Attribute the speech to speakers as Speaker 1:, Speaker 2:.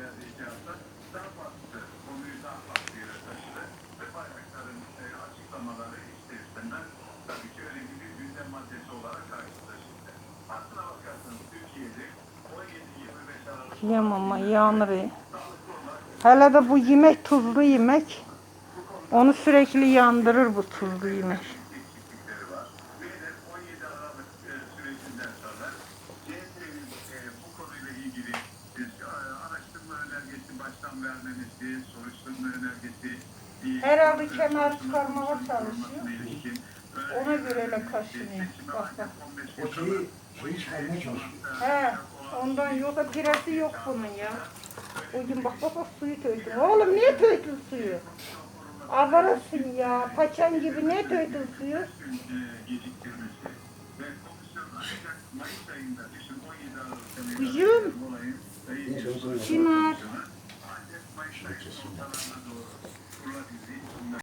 Speaker 1: veya icraatlar daha farklı, Hele de bu yemek tuzlu yemek. Onu sürekli yandırır bu tuzlu yemek.
Speaker 2: Baştan vermemesi, soruşturma önergesi
Speaker 1: Herhalde kenar
Speaker 2: soruşturma
Speaker 1: çıkarmaya çalışıyor. Ona göre öyle kaşınıyor.
Speaker 2: seçime
Speaker 1: Bak bak.
Speaker 2: ancak 15
Speaker 3: O şeyi, şeyi çıkarmaya çalışıyor.
Speaker 1: He, ondan yoksa piresi yok bunun ya. O gün bak bak bak suyu töydün. Oğlum niye töydün suyu? Avarasın ya. Paçan gibi ne töydün suyu?
Speaker 2: e, geciktirmesi